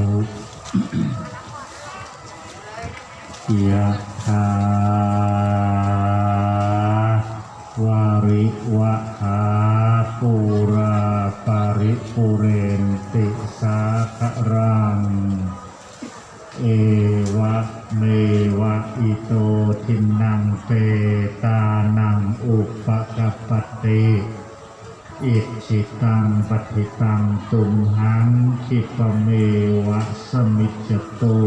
ธุยะถาวาริวะหาปูราปาริปุเรนติสาครัง เอวะเมวะอิโตทินังเปตานังอุปกปปติ อิจิตังปฏิตังตุมหังคิปเมวะสมิจตุ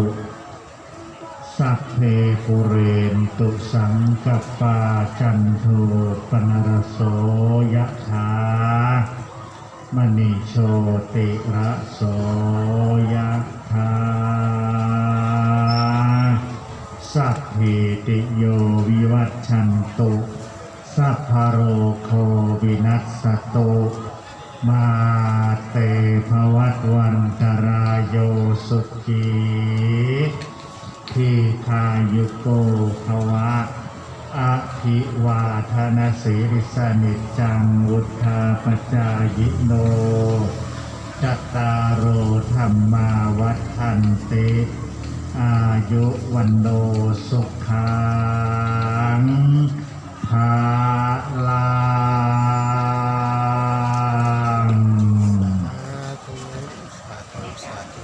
สัพเพปุเรนตุสังกปาจันโทปนรโสยะถามณิโชติระโสยะถาสัพเพติโยวิวัชชันตุ สัพพะโรโควินัสสตุมาเตภวัตวันตรายโยสุขีทีคายุโกภวะอภิวาทนาสีริสนิจังวุธาปจายโนจัตตารโอธรรมาวัฏันติอายุวันโนสุขา Excellent.